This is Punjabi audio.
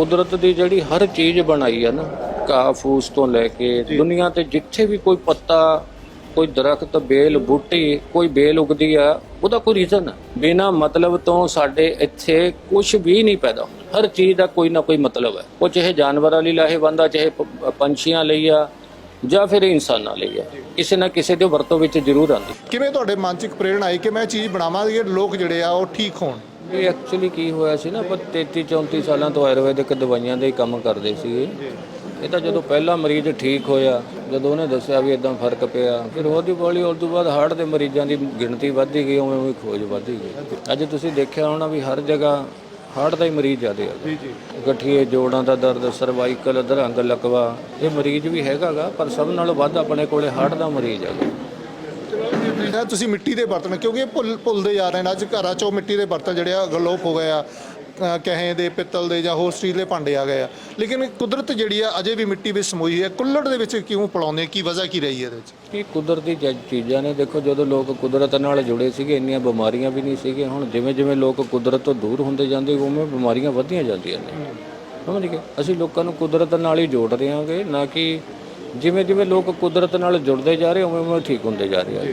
ਕੁਦਰਤ ਦੀ ਜਿਹੜੀ ਹਰ ਚੀਜ਼ ਬਣਾਈ ਆ ਨਾ ਘਾਹ ਫੂਸ ਤੋਂ ਲੈ ਕੇ ਦੁਨੀਆ ਤੇ ਜਿੱਥੇ ਵੀ ਕੋਈ ਪੱਤਾ ਕੋਈ ਦਰਖਤ ਬੇਲ ਬੂਟੀ ਕੋਈ ਬੇਲ ਉਗਦੀ ਆ ਉਹਦਾ ਕੋਈ ਰੀਜ਼ਨ ਹੈ ਬਿਨਾ ਮਤਲਬ ਤੋਂ ਸਾਡੇ ਇੱਥੇ ਕੁਝ ਵੀ ਨਹੀਂ ਪੈਦਾ ਹੁੰਦਾ। ਹਰ ਚੀਜ਼ ਦਾ ਕੋਈ ਨਾ ਕੋਈ ਮਤਲਬ ਹੈ ਉਹ ਚਾਹੇ ਜਾਨਵਰਾਂ ਲਈ ਲਾਹੇਵੰਦ ਆ ਚਾਹੇ ਪੰਛੀਆਂ ਲਈ ਆ ਜਾਂ ਫਿਰ ਇਨਸਾਨਾਂ ਲਈ ਆ। ਕਿਸੇ ਨਾ ਕਿਸੇ ਦੇ ਵਰਤੋਂ ਵਿੱਚ ਜ਼ਰੂਰ ਆਉਂਦੀ। ਕਿਵੇਂ ਤੁਹਾਡੇ ਮਨ 'ਚ ਇੱਕ ਪ੍ਰੇਰਣਾ ਆਈ ਕਿ ਮੈਂ ਚੀਜ਼ ਬਣਾਵਾਂ ਕਿ ਲੋਕ ਜਿਹੜੇ ਆ ਉਹ ਠੀਕ ਹੋਣ? ਇਹ ਐਕਚੁਅਲੀ ਕੀ ਹੋਇਆ ਸੀ ਨਾ ਆਪਾਂ 33 34 ਸਾਲਾਂ ਤੋਂ ਆਯੁਰਵੈਦਿਕ ਦਵਾਈਆਂ ਦੇ ਹੀ ਕੰਮ ਕਰਦੇ ਸੀਗੇ। ਇਹ ਤਾਂ ਜਦੋਂ ਪਹਿਲਾ ਮਰੀਜ਼ ਠੀਕ ਹੋਇਆ ਜਦੋਂ ਉਹਨੇ ਦੱਸਿਆ ਵੀ ਇਦਾਂ ਫ਼ਰਕ ਪਿਆ ਫਿਰ ਉਹਦੀ ਬੋਲੀ ਉਸ ਤੋਂ ਬਾਅਦ ਹਾਰਟ ਦੇ ਮਰੀਜ਼ਾਂ ਦੀ ਗਿਣਤੀ ਵੱਧਦੀ ਗਈ ਉਵੇਂ ਉਵੇਂ ਖੋਜ ਵੱਧਦੀ ਗਈ। ਅੱਜ ਤੁਸੀਂ ਦੇਖਿਆ ਹੋਣਾ ਵੀ ਹਰ ਜਗ੍ਹਾ ਹਾਰਟ ਦਾ ਹੀ ਮਰੀਜ਼ ਜ਼ਿਆਦਾ ਹੈ ਜੀ ਜੀ। ਗਠੀਏ ਜੋੜਾਂ ਦਾ ਦਰਦ ਸਰਵਾਈਕਲ ਅਧਰੰਗ ਲਕਵਾ ਇਹ ਮਰੀਜ਼ ਵੀ ਹੈਗਾਗਾ ਪਰ ਸਭ ਨਾਲੋਂ ਵੱਧ ਆਪਣੇ ਕੋਲੇ ਹਾਰਟ ਦਾ ਮਰੀਜ਼ ਹੈਗਾ। ਇਹ ਤੁਸੀਂ ਮਿੱਟੀ ਦੇ ਬਰਤਨ ਕਿਉਂਕਿ ਇਹ ਭੁੱਲ ਭੁੱਲਦੇ ਜਾ ਰਹੇ ਨੇ। ਅੱਜ ਘਰਾਂ 'ਚੋਂ ਮਿੱਟੀ ਦੇ ਬਰਤਨ ਜਿਹੜੇ ਆ ਗਲੋਪ ਹੋ ਗਏ ਆ। ਅ, ਕਹੇ ਦੇ ਪਿੱਤਲ ਦੇ ਜਾਂ ਹੋਰ ਸਟੀਲ ਦੇ ਭਾਂਡੇ ਆ ਗਏ ਆ। ਲੇਕਿਨ ਕੁਦਰਤ ਜਿਹੜੀ ਆ ਅਜੇ ਵੀ ਮਿੱਟੀ ਵਿੱਚ ਸਮੋਈ ਹੈ। ਕੁੱਲੜ ਦੇ ਵਿੱਚ ਕਿਉਂ ਪਲਾਉਂਦੇ ਕੀ ਵਜ੍ਹਾ ਕੀ ਰਹੀ ਹੈ ਇਹਦੇ ਵਿੱਚ? ਇਹ ਕੁਦਰਤੀ ਚ- ਚੀਜ਼ਾਂ ਨੇ। ਦੇਖੋ ਜਦੋਂ ਲੋਕ ਕੁਦਰਤ ਨਾਲ ਜੁੜੇ ਸੀਗੇ ਇੰਨੀਆਂ ਬਿਮਾਰੀਆਂ ਵੀ ਨਹੀਂ ਸੀਗੀਆਂ। ਹੁਣ ਜਿਵੇਂ ਜਿਵੇਂ ਲੋਕ ਕੁਦਰਤ ਤੋਂ ਦੂਰ ਹੁੰਦੇ ਜਾਂਦੇ ਉਵੇਂ ਬਿਮਾਰੀਆਂ ਵੱਧਦੀਆਂ ਜਾਂਦੀਆਂ ਨੇ। ਸਮਝ ਗਏ? ਅਸੀਂ ਲੋਕਾਂ ਨੂੰ ਕੁਦਰਤ ਨਾਲ ਹੀ ਜੋੜ ਰਹੇ ਹਾਂਗੇ ਨਾ ਕਿ ਜਿਵੇਂ ਜਿਵੇਂ ਲੋਕ ਕੁਦਰਤ ਨਾਲ ਜੁੜਦੇ ਜਾ ਰਹੇ, ਉਵੇਂ ਉਵੇਂ ਠੀਕ ਹੁੰਦੇ ਜਾ ਰਹੇ ਆ।